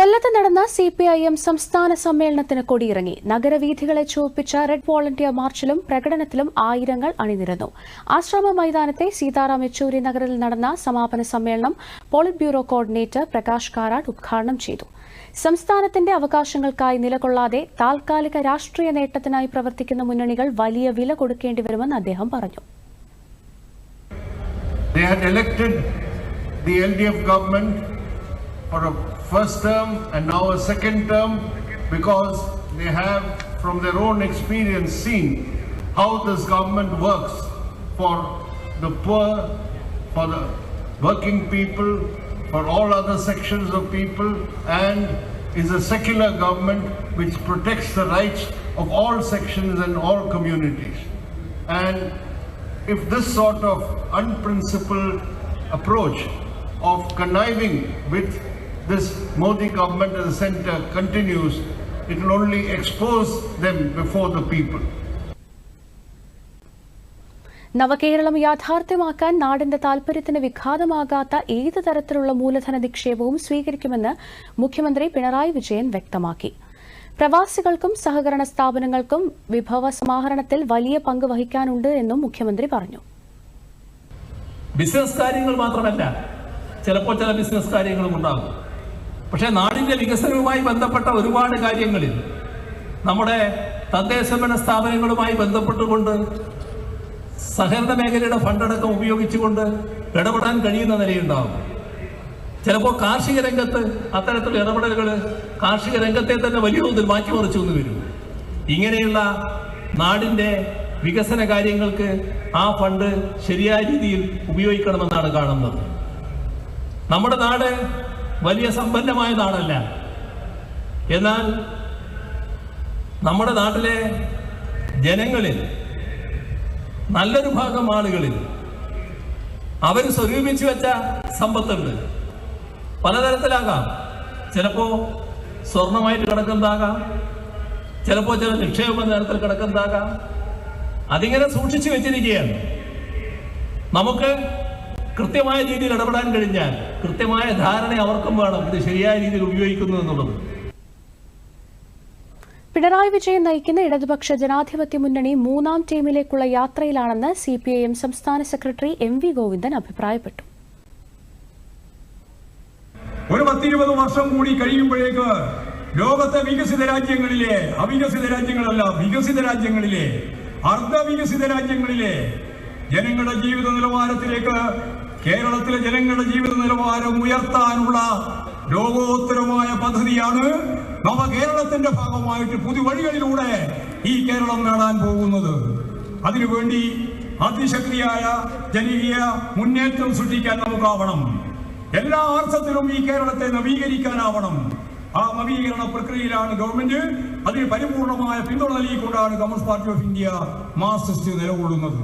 കൊല്ലത്ത് നടന്ന C P I M സംസ്ഥാന സമ്മേളനത്തിന് കൊടിയിറങ്ങി. നഗരവീഥികളെ ചുവപ്പിച്ച റെഡ് വോളണ്ടിയർ മാർച്ചിലും പ്രകടനത്തിലും ആയിരങ്ങൾ അണിനിരന്നു. ആശ്രമ മൈതാനത്തെ സീതാറാം യെച്ചൂരി നഗറിൽ നടന്ന സമാപന സമ്മേളനം polit bureau coordinator Prakash Karat ഉദ്ഘാടനം ചെയ്തു. സംസ്ഥാനത്തിന്റെ അവകാശങ്ങൾക്കായി നിലകൊള്ളാതെ താൽക്കാലിക രാഷ്ട്രീയ നേട്ടത്തിനായി പ്രവർത്തിക്കുന്ന മുന്നണികൾ വലിയ വില കൊടുക്കേണ്ടി വരുമെന്ന് അദ്ദേഹം പറഞ്ഞു. They had elected the LDF government for a first term and now a second term because they have, from their own experience, seen how this government works for the poor, for the working people, for all other sections of people, and is a secular government which protects the rights of all sections and all communities. And if this sort of unprincipled approach of conniving with this Modi government at the center continues, it will only expose them before the people. നവകേരളം യാഥാർത്ഥ്യമാക്കാൻ നാടിന്റെ താൽപര്യത്തിന് വിഘാതമാകാത്ത ഏത് തരത്തിലുള്ള മൂലധന നിക്ഷേപവും സ്വീകരിക്കുമെന്ന് മുഖ്യമന്ത്രി പിണറായി വിജയൻ വ്യക്തമാക്കി. പ്രവാസികൾക്കും സഹകരണ സ്ഥാപനങ്ങൾക്കും വിഭവ സമാഹരണത്തിൽ വലിയ പങ്ക് വഹിക്കാനുണ്ട് എന്നും മുഖ്യമന്ത്രി പറഞ്ഞു. ബിസിനസ് കാര്യങ്ങൾ മാത്രമല്ല ചിലപ്പോൾ ചില ബിസിനസ് കാര്യങ്ങളും ഉണ്ടാകും. പക്ഷേ നാടിന്റെ വികസനവുമായി ബന്ധപ്പെട്ട ഒരുപാട് കാര്യങ്ങളിൽ നമ്മുടെ തദ്ദേശ ഭരണ സ്ഥാപനങ്ങളുമായി ബന്ധപ്പെട്ടുകൊണ്ട് സഹകരണ മേഖലയുടെ ഫണ്ടടക്കം ഉപയോഗിച്ചുകൊണ്ട് ഇടപെടാൻ കഴിയുന്ന നിലയുണ്ടാകും. ചിലപ്പോൾ കാർഷിക രംഗത്ത് അത്തരത്തിലുള്ള ഇടപെടലുകൾ കാർഷിക രംഗത്തെ തന്നെ വലിയ തോതിൽ മാറ്റിമറിച്ചു എന്ന് വരും. ഇങ്ങനെയുള്ള നാടിന്റെ വികസന കാര്യങ്ങൾക്ക് ആ ഫണ്ട് ശരിയായ രീതിയിൽ ഉപയോഗിക്കണമെന്നാണ് കാണുന്നത്. നമ്മുടെ നാട് വലിയ സമ്പന്നമായ നാടല്ല എന്നാൽ നമ്മുടെ നാട്ടിലെ ജനങ്ങളിൽ നല്ലൊരു ഭാഗം ആളുകളിൽ അവർ സ്വരൂപിച്ചു വെച്ച സമ്പത്തുണ്ട്. പലതരത്തിലാകാം. ചിലപ്പോ സ്വർണമായിട്ട് കിടക്കുന്നതാകാം ചിലപ്പോ ചില നിക്ഷേപ തരത്തിൽ കിടക്കുന്നതാകാം അതിങ്ങനെ സൂക്ഷിച്ചു വെച്ചിരിക്കുകയാണ്. നമുക്ക് കൃത്യമായ രീതിയിൽ ഇടപെടാൻ കഴിഞ്ഞാൽ കൃത്യമായ ധാരണ അവർക്കും വേണം. ഇത് ശരിയായ രീതിയിൽ ഉപയോഗിക്കുന്നു എന്നുള്ളത്. പിണറായി വിജയൻ നയിക്കുന്ന ഇടതുപക്ഷ ജനാധിപത്യ മുന്നണി മൂന്നാം ടീമിലേക്കുള്ള യാത്രയിലാണെന്ന് സി പി ഐ എം സംസ്ഥാന സെക്രട്ടറി എം വി ഗോവിന്ദൻ അഭിപ്രായപ്പെട്ടു. ഒരു പത്തിരുപത് വർഷം കൂടി കഴിയുമ്പോഴേക്ക് ലോകത്തെ വികസിത രാജ്യങ്ങളിലെ അവികസിത രാജ്യങ്ങളല്ല വികസിത രാജ്യങ്ങളിലെ അർദ്ധവികസിത രാജ്യങ്ങളിലെ ജനങ്ങളുടെ ജീവിത നിലവാരത്തിലേക്ക് കേരളത്തിലെ ജനങ്ങളുടെ ജീവിത നിലവാരം ഉയർത്താനുള്ള ലോകോത്തരമായ പദ്ധതിയാണ് നവകേരളത്തിന്റെ ഭാഗമായിട്ട് പുതുവഴികളിലൂടെ ഈ കേരളം നേടാൻ പോകുന്നത്. അതിനുവേണ്ടി അതിശക്തിയായ ജനകീയ മുന്നേറ്റം സൃഷ്ടിക്കാൻ നമുക്കാവണം. എല്ലാ അർത്ഥത്തിലും ഈ കേരളത്തെ നവീകരിക്കാനാവണം. ആ നവീകരണ പ്രക്രിയയിലാണ് ഗവൺമെന്റ് അതിന് പരിപൂർണമായ പിന്തുണ നൽകിക്കൊണ്ടാണ് Communist Party of India Marxist നിലകൊള്ളുന്നത്.